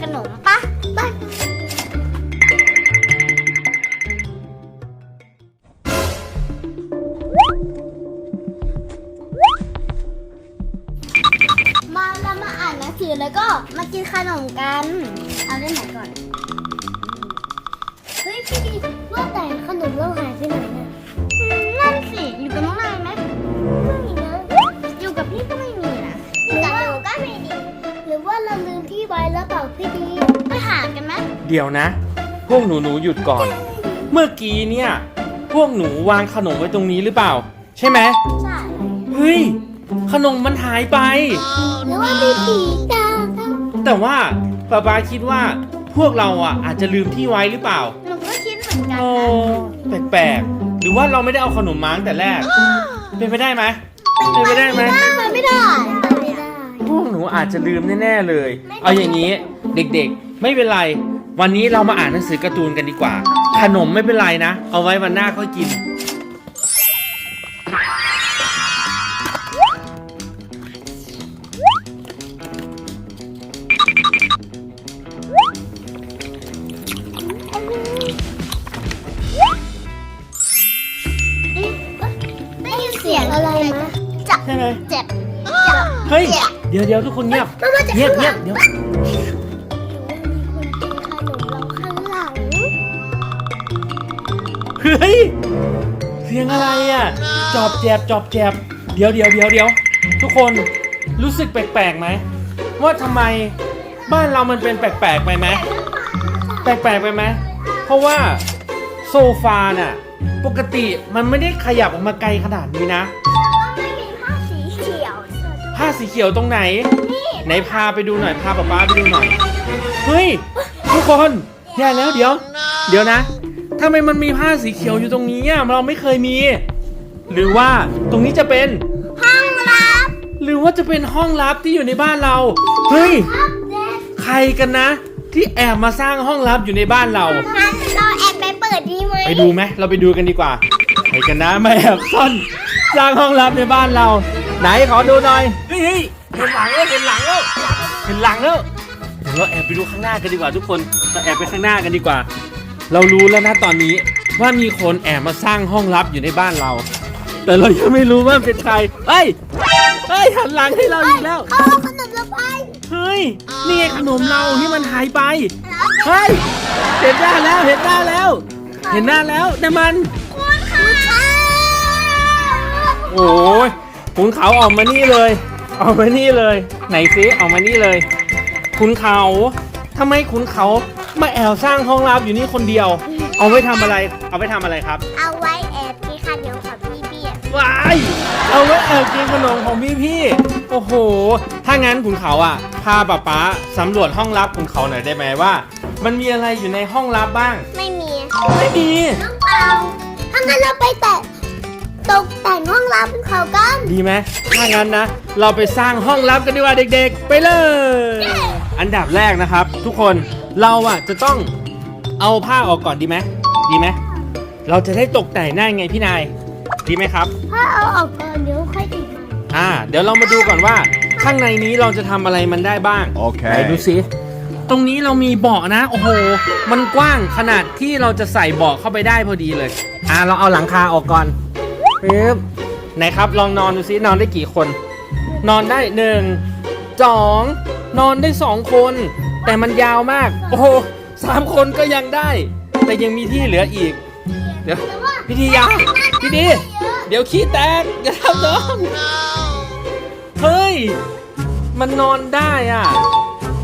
ขนมปะ เดี๋ยวนะ พวกหนูหนูหยุดก่อน เมื่อกี้เนี่ย พวกหนูวางขนมไว้ตรงนี้หรือเปล่า ใช่ไหมใช่เฮ้ย ขนมมันหายไป หรือว่ามีผีตามแต่ว่าป๊าป๊าคิดว่า พวกเราอะอาจจะลืมที่ไว้หรือเปล่าหนูก็คิดเหมือนกันโอ้นะแปลกๆหรือว่าเราไม่ได้เอาขนมมาตั้งแต่แรก เป็นไปได้ไหมเป็นไปได้ไหมไม่ไม่ได้ไม่ได้ พวกหนูอาจจะลืมแน่ ๆ เลย เอาอย่างนี้เด็กๆ ไม่เป็นไร วันนี้เรามาอ่านหนังสือการ์ตูนกันดีกว่า ขนมไม่เป็นไรนะ เอาไว้วันหน้าค่อยกินได้ยินเสียงอะไรไหมจับใช่ไหมเจ็บจับเฮ้ย เดี๋ยวเดี๋ยวทุกคนเงียบ มันมาจากเงียบข้างหเงีลัยบงเดี๋ยว เฮ้ย เสียงอะไรอะ จอบแจบจอบแจบ เดี๋ยวเดี๋ยวเดี๋ยวเดี๋ยวทุกคนรู้สึกแปลกๆไหมว่าทำไมบ้านเรามันเป็นแปลกๆไปไหมแปลกๆไปไหมเพราะว่าโซฟาน่ะปกติมันไม่ได้ขยับออกมาไกลขนาดนี้นะไม่มีผ้าสีเขียวผ้าสีเขียวตรงไหนนี่ไหนพาไปดูหน่อยพาป๊าป๊าไปดูหน่อย เฮ้ย ทุกคนแย่แล้วเดี๋ยว เดี๋ยวนะ ทำไมมันมีผ้าสีเขียวอยู่ตรงนี้อะเราไม่เคยมี หรือว่าตรงนี้จะเป็น ห้องรับหรือว่าจะเป็นห้องลับที่อยู่ในบ้านเรา เฮ้ยครับเด็กใครกันนะ ที่แอบมาสร้างห้องลับอยู่ในบ้านเรา งั้นเราแอบไปเปิดดีไหมไปดูไหมเราไปดูกันดีกว่าใครกันนะมาแอบซ่อนสร้างห้องลับในบ้านเรา ไหนขอดูหน่อยเฮ้ยเฮ้ยเห็นหลังแล้วเห็นหลังแล้วเห็นหลังแล้วเดี๋ยวเราแอบไปดูข้างหน้ากันดีกว่าทุกคนเราแอบไปข้างหน้ากันดีกว่า เรารู้แล้วนะตอนนี้ว่ามีคนแอบมาสร้างห้องลับอยู่ในบ้านเรา แต่เรายังไม่รู้ว่าเป็นใครเฮ้ยเฮ้ยหันหลังให้เราอีกแล้ว เขาเอาขนมเราไปเฮ้ย นี่ไงขนมเราที่มันหายไป เฮ้ย เห็นหน้าแล้ว เห็นหน้าแล้ว เห็นหน้าแล้วแต่มัน คุณค่ะโอ้ยขุนเขาออกมานี่เลย ออกมานี่เลย ไหนซิออกมานี่เลย ขุนเขาทำไมขุนเขา มาแอบสร้างห้องลับอยู่นี่คนเดียว เอาไว้ทำอะไร เอาไว้ทำอะไรครับ เอาไว้แอบกินขนมของพี่เบี้ยว้าย เอาไว้แอบกินขนมของพี่พี่ๆโอ้โห ถ้างั้นขุนเขาอะ พาป๊าป๊าสำรวจห้องลับขุนเขาหน่อยได้ไหมว่า มันมีอะไรอยู่ในห้องลับบ้าง ไม่มีไม่มีน้องเปาถ้างั้นเราไปแต่ตกแต่งห้องรับเขากันดีไหมถ้างั้นนะ เราไปสร้างห้องลับกันดีกว่าเด็กๆ ไปเลย อันดับแรกนะครับ ทุกคนเราอะจะต้องเอาผ้าออกก่อนดีไหมดีไหมเราจะได้ตกแต่งได้ไงพี่นาย ดีไหมครับ ถ้าเอาออกก่อนเดี๋ยวค่อยติดใหม่อ่า เดี๋ยวเรามาดูก่อนว่า ข้างในนี้เราจะทำอะไรมันได้บ้างโอเคไหนดูสิตรงนี้เรามีเบาะนะ โอ้โห มันกว้างขนาดที่เราจะใส่เบาะเข้าไปได้พอดีเลย อ่าเราเอาหลังคาออกก่อนปึ๊บไหนครับลองนอนดูซินอนได้กี่คน นอนได้หนึ่งสอง นอนได้สองคน แต่มันยาวมาก โอ้โหสามคนก็ยังได้ แต่ยังมีที่เหลืออีก เดี๋ยวพี่ดีอยาพี่ดี เดี๋ยวขี้แตกอย่าทำน้องเฮ้ย มันนอนได้อะ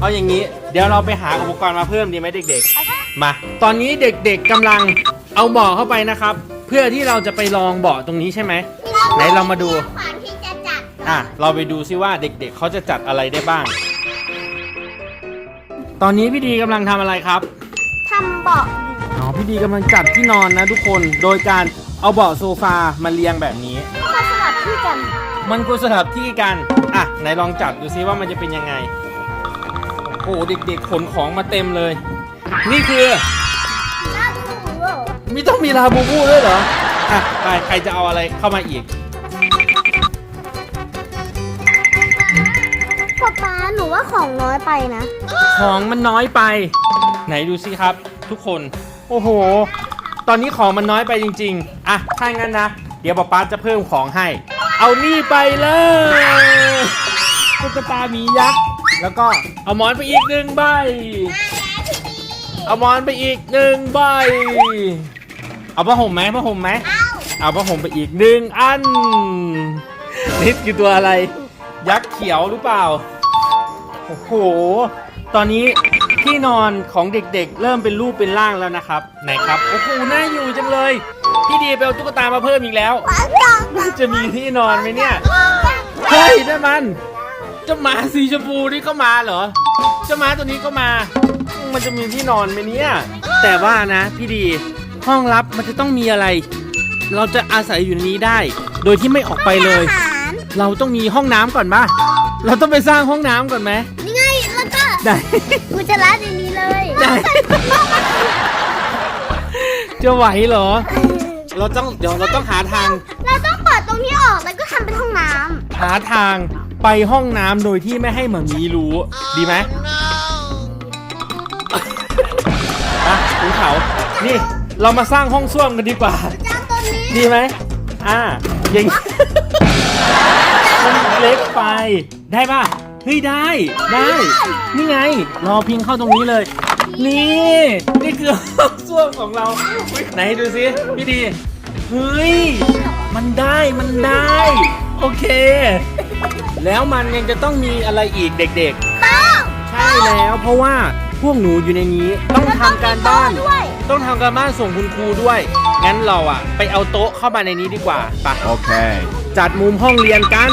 เอาอย่างนี้ เดี๋ยวเราไปหาอุปกรณ์มาเพิ่มดีไหมเด็ก ๆ มา ตอนนี้เด็กๆกำลังเอาเบาะเข้าไปนะครับ เพื่อที่เราจะไปลองเบาะตรงนี้ใช่ไหมไหนเรามาดู ขวานที่จะจัดอะ เราไปดูซิว่าเด็กๆ เขาจะจัดอะไรได้บ้าง ตอนนี้พี่ดีกำลังทำอะไรครับ ทำเบาะอ๋อ พี่ดีกำลังจัดที่นอนนะทุกคน โดยการเอาเบาะโซฟามาเรียงแบบนี้มาสลับที่กันมันควรสลับที่กัน อะ ไหนลองจัดดูซิว่ามันจะเป็นยังไง โอ้โหเด็กๆขนของมาเต็มเลย นี่คือมีต้องมีลาบูบูด้วยเหรอ อะ ไป ใครจะเอาอะไรเข้ามาอีก ของน้อยไปนะ ของมันน้อยไป ไหนดูสิครับ ทุกคน โอ้โห ตอนนี้ของมันน้อยไปจริง ๆ อะ ถ้างั้นนะ เดี๋ยวป๊าป๊าจะเพิ่มของให้ เอานี่ไปเลยตุ๊กตาหมียักษ์ แล้วก็เอาหมอนไปอีกหนึ่งใบ เอาหมอนไปอีกหนึ่งใบ เอาผ้าห่มไหมผ้าห่มไหม เอาผ้าห่มไปอีกหนึ่งอัน นี่คือตัวอะไร ยักษ์เขียวหรือเปล่า โอ้โห ตอนนี้ที่นอนของเด็กๆ เริ่มเป็นรูปเป็นร่างแล้วนะครับ ไหนครับ โอ้โห น่าอยู่จังเลย พี่ดีไปเอาตุ๊กตามาเพิ่มอีกแล้ว จะมีที่นอนไหมเนี่ย เฮ้ยนั่นมันเจ้าหมาสีชมพูนี่ก็มาเหรอเจ้าหมาตัวนี้ก็มา มันจะมีที่นอนไหมเนี่ย แต่ว่านะพี่ดีห้องลับมันจะต้องมีอะไร เราจะอาศัยอยู่ในนี้ได้ โดยที่ไม่ออกไปเลยอาหารเราต้องมีห้องน้ำก่อนป่ะเราต้องไปสร้างห้องน้ำก่อนไหมนี่ ไงแล้วก็ได้กูจะรัดในนี้เลยได้จะไหวเหรอ เราต้องเดี๋ยวเราต้องหาทาง เราต้องเปิดตรงนี้ออกแล้วก็ทำเป็นห้องน้หาทางไปห้องน้ำโดยที่ไม่ให้หมามีรู้ ดีไหมอะคุณเขา นี่เรามาสร้างห้องส้วมกันดีกว่าำจ้างตรงนี้ดีไหม อ่าอย่าง มันเล็กไป ได้ป่ะ เฮ้ยได้ได้ นี่ไง รอพิงเข้าตรงนี้เลย นี่ นี่คือห้องส้วมของเราเฮ้ยไหนดูสิพี่ดีเฮ้ยมันได้มันได้ โอเค แล้วมันยังจะต้องมีอะไรอีกเด็กต้องๆใช่แล้วเพราะว่าพวกหนูอยู่ในนี้ต้องทำการบ้านด้วยต้องทำการบ้านส่งคุณครูด้วย งั้นเราอะไปเอาโต๊ะเข้ามาในนี้ดีกว่าไป Okay. จัดมุมห้องเรียนกัน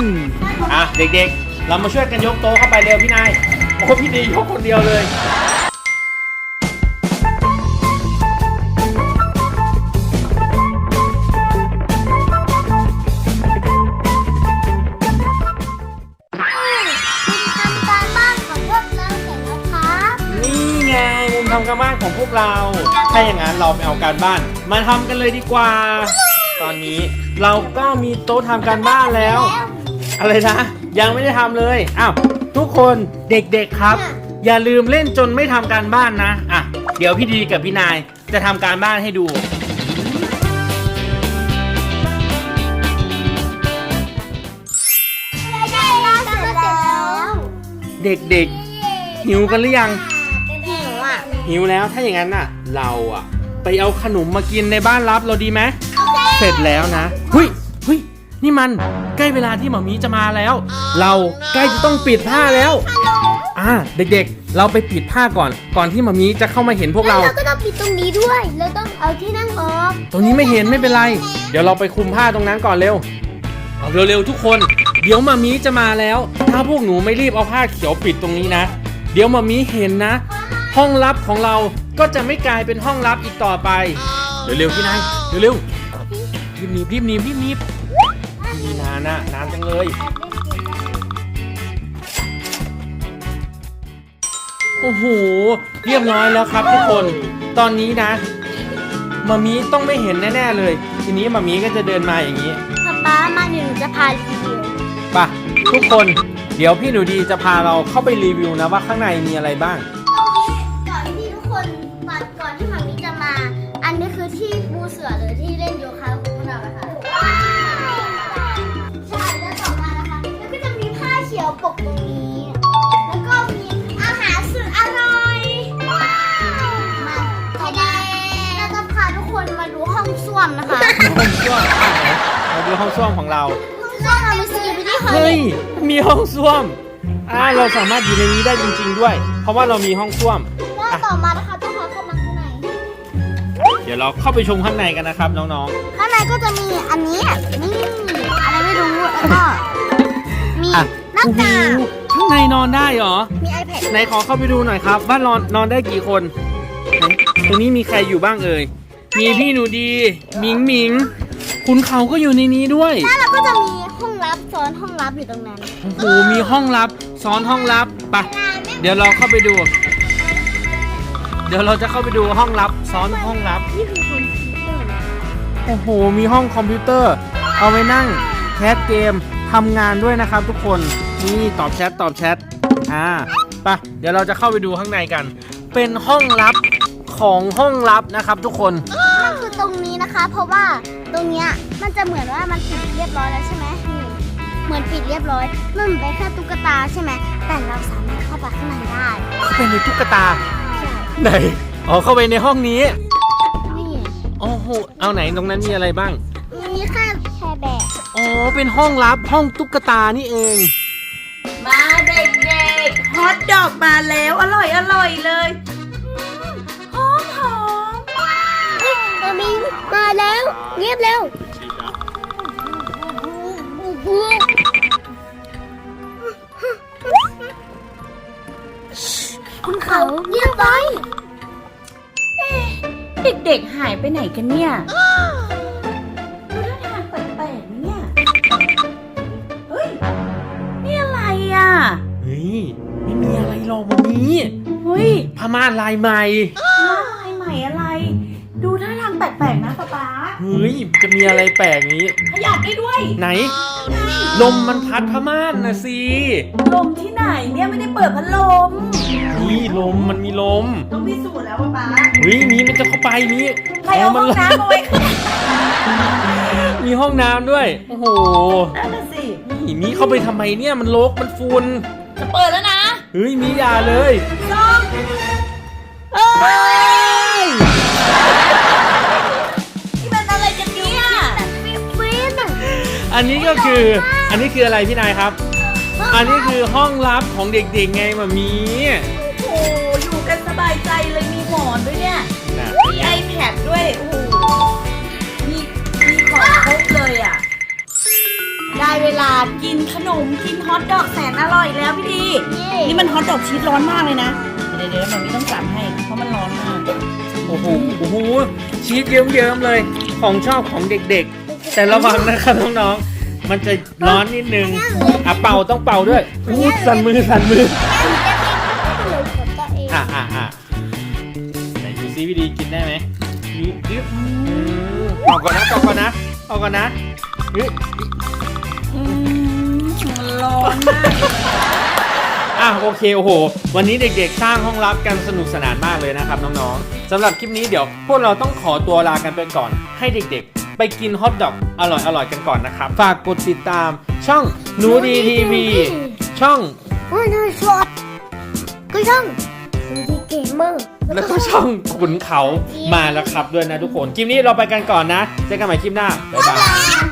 อะ เด็กๆ เรามาช่วยกันยกโต๊ะเข้าไปเร็วพี่นายโอ้พี่ดียกคนเดียวเลยทำการบ้านของพวกเราเสร็จแล้วครับนี่ไงมุมทำการบ้านของพวกเรา ถ้าอย่างนั้นเราไปเอาการบ้าน มาทำกันเลยดีกว่า ตอนนี้เราก็มีโต๊ะทำการบ้านแล้ว อะไรนะ ยังไม่ได้ทำเลยอ้าวทุกคนเด็กๆครับ อย่าลืมเล่นจนไม่ทำการบ้านนะอะเดี๋ยวพี่ดีกับพี่นายจะทำการบ้านให้ดู ได้แล้วเสร็จแล้วเด็กๆ หิวกันหรือยัง หิวอะหิวแล้วถ้าอย่างนั้นน่ะ เราอะ ไปเอาขนมมากินในบ้านรับเราดีไหมเสร็จแล้วนะหุยหุยนี่ มันใกล้เวลาที่หมอมีจะมาแล้ว เราใกล้จะต้องปิดผ้าแล้ว อ่าเด็กๆ เราไปปิดผ้าก่อน ก่อนที่หมอมีจะเข้ามาเห็นพวกแล้วเราเราก็ต้องปิดตรงนี้ด้วย เราต้องเอาที่นั่งออก ตรงนี้ไม่เห็นไม่เป็นไร เดี๋ยวเราไปคุมผ้าตรงนั้นก่อนเร็ว เอาเร็วๆทุกคน เดี๋ยวมามีจะมาแล้ว ถ้าพวกหนูไม่รีบเอาผ้าเขียวปิดตรงนี้นะ เดี๋ยวมามีเห็นนะ ห้องลับของเราก็จะไม่กลายเป็นห้องลับอีกต่อไป เร็วๆพี่นายเร็วๆรีบหนีบรีบหนีบรีบหนีบ นี่นานนะนานจังเลยโอ้โหเรียบร้อยแล้วครับทุกคนตอนนี้นะมามีต้องไม่เห็นแน่ๆเลย ทีนี้มามีก็จะเดินมาอย่างนี้ป๊าป๊ามาเดี๋ยวหนูจะพารีวิวป่ะทุกคนเดี๋ยวพี่หนูดีจะพาเราเข้าไปรีวิวนะว่าข้างในมีอะไรบ้าง ส้วมอะไหนมาดูห้องส้วมของเรา ห้องส้วมเรามีสกีบิดี้คอยเฮ้ย มีห้องส้วมอ่าเราสามารถอยู่ในนี้ได้จริง ๆ ด้วย เพราะว่าเรามีห้องส้วม แล้วต่อมานะคะต้องพาเข้ามาข้างใน เดี๋ยวเราเข้าไปชมข้างในกันนะครับน้องข้างในก็จะมีอันนี้ นี่อะไรไม่รู้ แล้วก็มีๆอะหน้าโอ้โหต่างข้างในนอนได้เหรอ มี iPad ไหนขอเข้าไปดูหน่อยครับ ว่านอนนอนได้กี่คนไหนตรงนี้มีใครอยู่บ้างเอ่ย มีพี่หนูดีหมิงหมิง คุณเขาก็อยู่ในนี้ด้วย แล้วเราก็จะมีห้องลับซ้อนห้องลับอยู่ตรงนั้นโอ้โหมีห้องลับซ้อนห้องลับไปะเดี๋ยวเราเข้าไปดู เดี๋ยวเราจะเข้าไปดูห้องลับซ้อนห้องลับ นี่คือคนโอ้โห มีห้องคอมพิวเตอร์ เอาไว้นั่งแคสเกมทำงานด้วยนะครับทุกคน นี่ตอบแชทตอบแชท อ่าไปะเดี๋ยวเราจะเข้าไปดูข้างในกัน เป็นห้องลับของห้องลับนะครับทุกคน มันคือตรงนี้นะคะ เพราะว่า ตรงเนี้ยมันจะเหมือนว่ามันปิดเรียบร้อยแล้วใช่ไหมนี่เหมือนปิดเรียบร้อยมันเหมือนเป็นแค่ตุ๊กตาใช่ไหมแต่เราสามารถเข้าไปข้างในได้เข้าไปในตุ๊กตาใช่ไหนอ๋อเข้าไปในห้องนี้นี่โอ้โหเอาไหนตรงนั้นมีอะไรบ้างมีแค่แค่แบบอ๋อเป็นห้องลับห้องตุ๊กตานี่เองมาเด็กๆฮอตดอกมาแล้วอร่อยอร่อยเลย มามิงมาแล้ว เงียบแล้วคุณเขาเงียบไว้เด็กๆหายไปไหนกันเนี่ยดูท่าทางแปลกๆนะเนี่ย เฮ้ย นี่อะไรอะ เฮ้ย ไม่มีอะไรหรอกมันมีเฮ้ย พม่านลายใหม่ เฮ้ยจะมีอะไรแปลกนี้ ขยับได้ด้วยไหน ลมมันพัดพม่านนะสิลมที่ไหนเนี่ยไม่ได้เปิดพัดลมนี่ลมมันมีลมต้องพิสูจน์แล้วป๊าป๊าเฮ้ยมีมันจะเข้าไปมีใครเอาห้องน้ำเอาไว้ข้างมีห้องน้ำด้วย โอ้โหนั่นน่ะสินี่มีเข้าไปทำไมเนี่ยมันรกมันฝุ่นจะเปิดแล้วนะเฮ้ยมีอย่าเลย สองเอ้ย อันนี้ก็คือ อันนี้คืออะไรพี่นายครับ อันนี้คือห้องลับของเด็กๆไงมามีโอ้โหอยู่กันสบายใจเลยมีหมอนด้วยเนี่ยน่ะมี iPad ด้วย โอ้โหมีมีของครบเลยอะ ได้เวลากินขนมกินฮอทดอกแสนอร่อยแล้วพี่ดีเย่นี่มันฮอทดอกชีสร้อนมากเลยนะ เดี๋ยวเดี๋ยวมันไม่ต้องจับให้ เพราะมันร้อนมาก โอ้โห โอ้โห ชีสเยิ้มๆเลย ของชอบของเด็กๆ แต่ระวังนะครับน้องๆ มันจะร้อนนิดนึงอะเป่าต้องเป่าด้วยอู้สั่นมือสั่นมือ อะอะอะไหนดูซิวิธีกินได้ไหมนี่ยึบอืมเป่าก่อนนะเป่าก่อนนะเป่าก่อนนะยึบอืมมันร้อนมากอะโอเคโอ้โห วันนี้เด็กๆ สร้างห้องลับกันสนุกสนานมากเลยนะครับน้องๆสำหรับคลิปนี้เดี๋ยว พวกเราต้องขอตัวลากันไปก่อนให้เด็กๆ ไปกินฮอทดอกอร่อยๆกันก่อนนะครับ ฝากกดติดตามช่องหนูดีทีวีช่องโอ้ยน่าชอบก็ช่องดูดีเกมเมอร์แล้วก็ช่องขุนเขามาแล้วครับด้วยนะทุกคนคลิปนี้เราไปกันก่อนนะเจอกันใหม่คลิปหน้าบ๊ายบาย